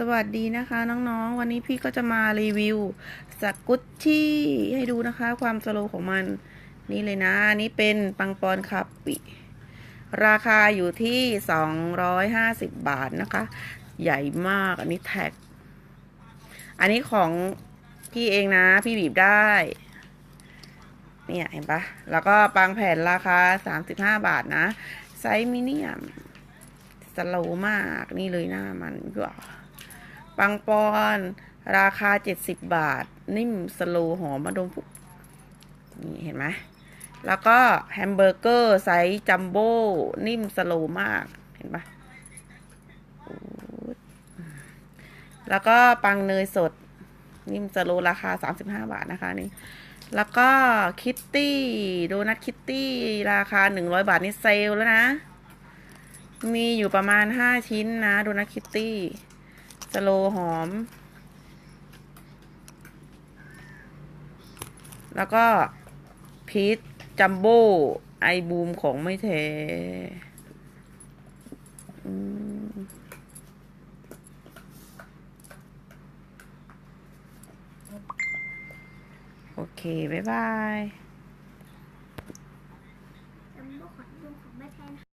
สวัสดีนะคะน้องๆ วันนี้พี่ก็จะมารีวิวสกุตชี่ให้ดูนะคะความสโลของมันนี่เลยนะอันนี้เป็นปังปอนคาปิราคาอยู่ที่ 250 บาทนะคะ ใหญ่มากอันนี้แท็ก อันนี้ของพี่เองนะ พี่บีบได้เนี่ยเห็นปะแล้วก็ปังแผ่นราคา 35 บาทนะ ไซส์มิเนียมสโลมากนี่เลยหน้ามันก็ ปังปอน ราคา 70 บาท นิ่มสโลว์หอมมาดมผุนี่เห็นไหมแล้วก็แฮมเบอร์เกอร์ไซส์จัมโบ้นิ่มสโลว์มาก เห็นปะแล้วก็ปังเนยสด นิ่มสโลว์ราคา 35 บาทนะคะนี่แล้วก็คิตตี้โดนัทคิตตี้ราคา 100 บาทนี่เซลแล้วนะ มีอยู่ประมาณ 5 ชิ้นนะโดนัทคิตตี้ สโลหอม แล้วก็พีชจัมโบ้ไอบูมของไม่แท้โอเค บ๊ายบาย